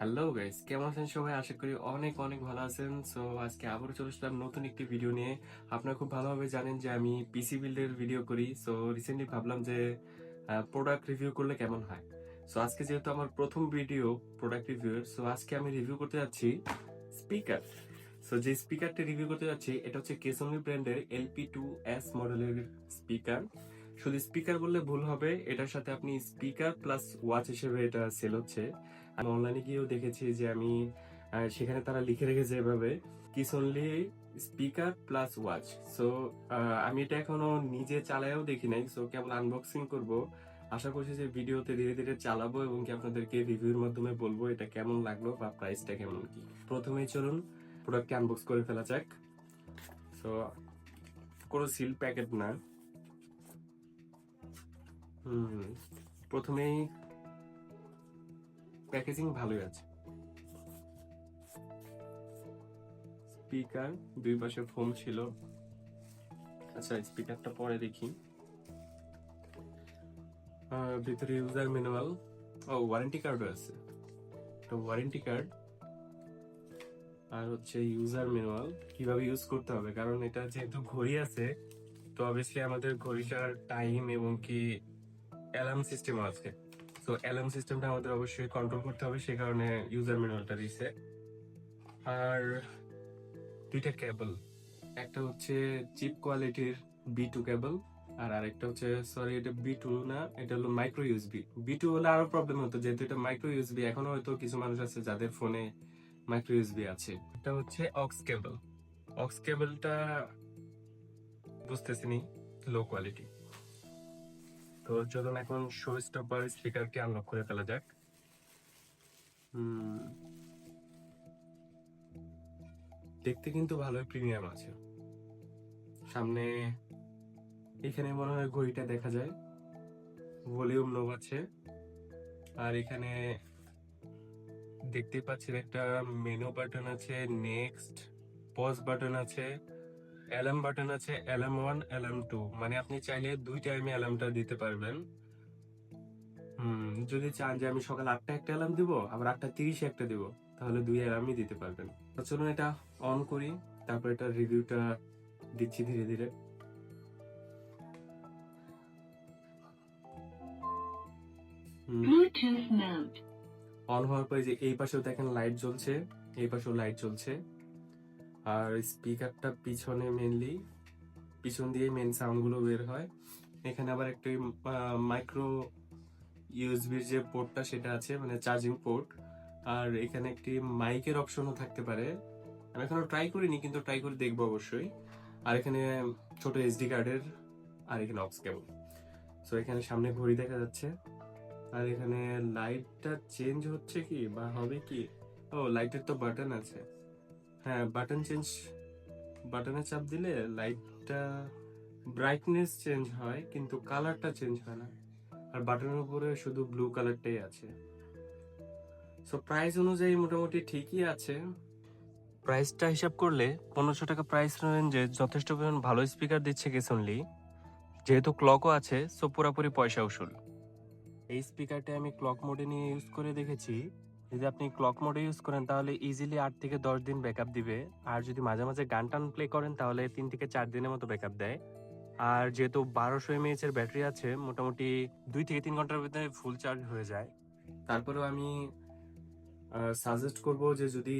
Hello guys কেমন আছেন সবাই? আশা করি অনেক অনেক ভালো আছেন। সো আজকে আবারও চলে আসলাম নতুন একটি ভিডিও নিয়ে। আপনারা খুব ভালোভাবে জানেন যে আমি পিসি বিল্ডের ভিডিও করি। সো রিসেন্টলি ভাবলাম যে প্রোডাক্ট রিভিউ করলে কেমন হয়? সো আজকে যেহেতু আমার প্রথম ভিডিও প্রোডাক্ট রিভিউর সো আজকে আমি রিভিউ করতে যাচ্ছি স্পিকার সো যে স্পিকারটি রিভিউ করতে যাচ্ছি, এটা হচ্ছে কেসনলি ব্র্যান্ডের এলপি টু এস মডেলের স্পিকার শুধু স্পিকার বললে ভুল হবে, এটার সাথে আপনি স্পিকার প্লাস ওয়াচ হিসেবে এটা সেল হচ্ছে। আমি অনলাইনে গিয়েও দেখেছি যে আমি সেখানে তারা লিখে রেখেছে এভাবে Kisonli speaker plus watch so আমি এটা এখনও নিজে চালায়ও দেখি নাই সো কেমন আনবক্সিং করব। আশা করছি যে ভিডিওতে ধীরে ধীরে চালাবো এবং কি আপনাদেরকে রিভিউর মাধ্যমে বলব এটা কেমন লাগল বা প্রাইসটা কেমন কি। প্রথমেই চলুন প্রোডাক্টকে আনবক্স করে ফেলা যাক। সো কোনো সিল প্যাকেট না। হুম, প্রথমেই প্যাকেজিং ভালোই আছে। স্পিকার দুই পাশে ফোম ছিল। আচ্ছা স্পিকারটা পরে দেখি। ভিতরে ইউজার ম্যানুয়াল ও ওয়ারেন্টি কার্ডও আছে। তো ওয়ারেন্টি কার্ড আর হচ্ছে ইউজার ম্যানুয়াল কীভাবে ইউজ করতে হবে? কারণ এটা যেহেতু ঘড়ি আছে তো অবভিয়াসলি আমাদের ঘড়িটার টাইম এবং কি অ্যালার্ম সিস্টেম আছে। তো অ্যালার্ম সিস্টেমটা আমাদের অবশ্যই কন্ট্রোল করতে হবে, সে কারণে ইউজার ম্যানুয়ালটা দিছে। আর দুইটা কেবল একটা হচ্ছে চিপ কোয়ালিটির বি টু কেবল আর আরেকটা হচ্ছে সরি এটা বি টু না, এটা হলো মাইক্রো ইউএসবি বি টু হলে আরও প্রবলেম হতো, যেহেতু এটা মাইক্রো ইউএসবি এখনও হয়তো কিছু মানুষ আছে যাদের ফোনে মাইক্রো ইউএসবি আছে। এটা হচ্ছে অক্স কেবল অক্স কেবলটা বুঝতেছি লো কোয়ালিটি তো চলুন এখন শো স্টপার স্পিকারকে আনলক করে ফেলা যাক। দেখতে কিন্তু ভালোই প্রিমিয়াম আছে। সামনে এখানে মনে হয় ঘড়িটা দেখা যায়। ভলিউম নোব আছে। আর এখানে দেখতে পাচ্ছেন একটা মেনু বাটন আছে নেক্সট পজ বাটন আছে। অ্যালার্ম বাটন আছে অ্যালার্ম ওয়ান অ্যালার্ম টু মানে আপনি চাইলে দুই টাইমে অ্যালার্মটা দিতে পারবেন। হুম যদি চান যে আমি সকাল আটটা একটা অ্যালার্ম দিব আবার আটটা তিরিশে একটা দিব তাহলে দুই অ্যালার্মই দিতে পারবেন। চলুন এটা অন করি তারপর এটা রিভিউটা দিচ্ছি ধীরে ধীরে। অন হওয়ার পরে যে এই পাশেও দেখেন লাইট জ্বলছে এই পাশেও লাইট জ্বলছে। আর স্পিকারটা পিছনে মেনলি পিছন দিয়ে মেন সাউন্ডগুলো বের হয়। এখানে আবার একটি মাইক্রো ইউএসবির যে পোর্টটা সেটা আছে মানে চার্জিং পোর্ট আর এখানে একটি মাইকের অপশনও থাকতে পারে। আমি এখনও ট্রাই করিনি, কিন্তু ট্রাই করে দেখব অবশ্যই। আর এখানে ছোট এসডি কার্ডের আর এখানে অক্স কেবল সো এখানে সামনে ঘড়ি দেখা যাচ্ছে। আর এখানে লাইটটা চেঞ্জ হচ্ছে কি, বা হবে কি? ও লাইটের তো বাটন আছে। হ্যাঁ বাটন চেঞ্জ বাটনে চাপ দিলে লাইটটা ব্রাইটনেস চেঞ্জ হয়, কিন্তু কালারটা চেঞ্জ হয় না। আর বাটনের উপরে শুধু ব্লু কালারটাই আছে। সো প্রাইস অনুযায়ী মোটামুটি ঠিকই আছে। প্রাইসটা হিসাব করলে পনেরোশো টাকা প্রাইস রেঞ্জে যথেষ্ট পরিমাণ ভালো স্পিকার দিচ্ছে গেসনলি যেহেতু ক্লকও আছে সো পুরোপুরি পয়সা উসুল। এই স্পিকারটা আমি ক্লক মোডে নিয়ে ইউজ করে দেখেছি। যদি আপনি ক্লক মোডে ইউজ করেন, তাহলে ইজিলি আট থেকে দশ দিন ব্যাকআপ দিবে। আর যদি মাঝে মাঝে গান টান প্লে করেন, তাহলে তিন থেকে চার দিনের মতো ব্যাকআপ দেয়। আর যেহেতু বারোশো এমএএচ এর ব্যাটারি আছে, মোটামুটি দুই থেকে তিন ঘণ্টার ভিতরে ফুল চার্জ হয়ে যায়। তারপরেও আমি সাজেস্ট করব যে যদি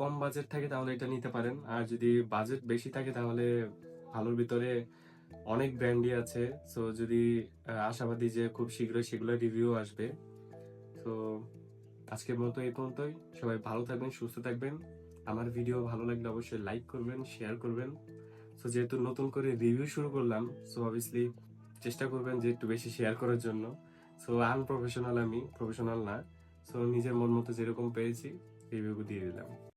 কম বাজেট থাকে, তাহলে এটা নিতে পারেন। আর যদি বাজেট বেশি থাকে, তাহলে ভালোর ভিতরে অনেক ব্র্যান্ডই আছে। সো যদি আশাবাদী যে খুব শীঘ্রই সেগুলো রিভিউ আসবে। তো আজকের মতো এই পর্যন্তই। সবাই ভালো থাকবেন, সুস্থ থাকবেন। আমার ভিডিও ভালো লাগলে অবশ্যই লাইক করবেন শেয়ার করবেন। সো যেহেতু নতুন করে রিভিউ শুরু করলাম সো অবভিয়াসলি চেষ্টা করবেন যে একটু বেশি শেয়ার করার জন্য। সো আনপ্রফেশনাল আমি প্রফেশনাল না। সো নিজের মন মতো যেরকম পেয়েছি রিভিউ দিয়ে দিলাম।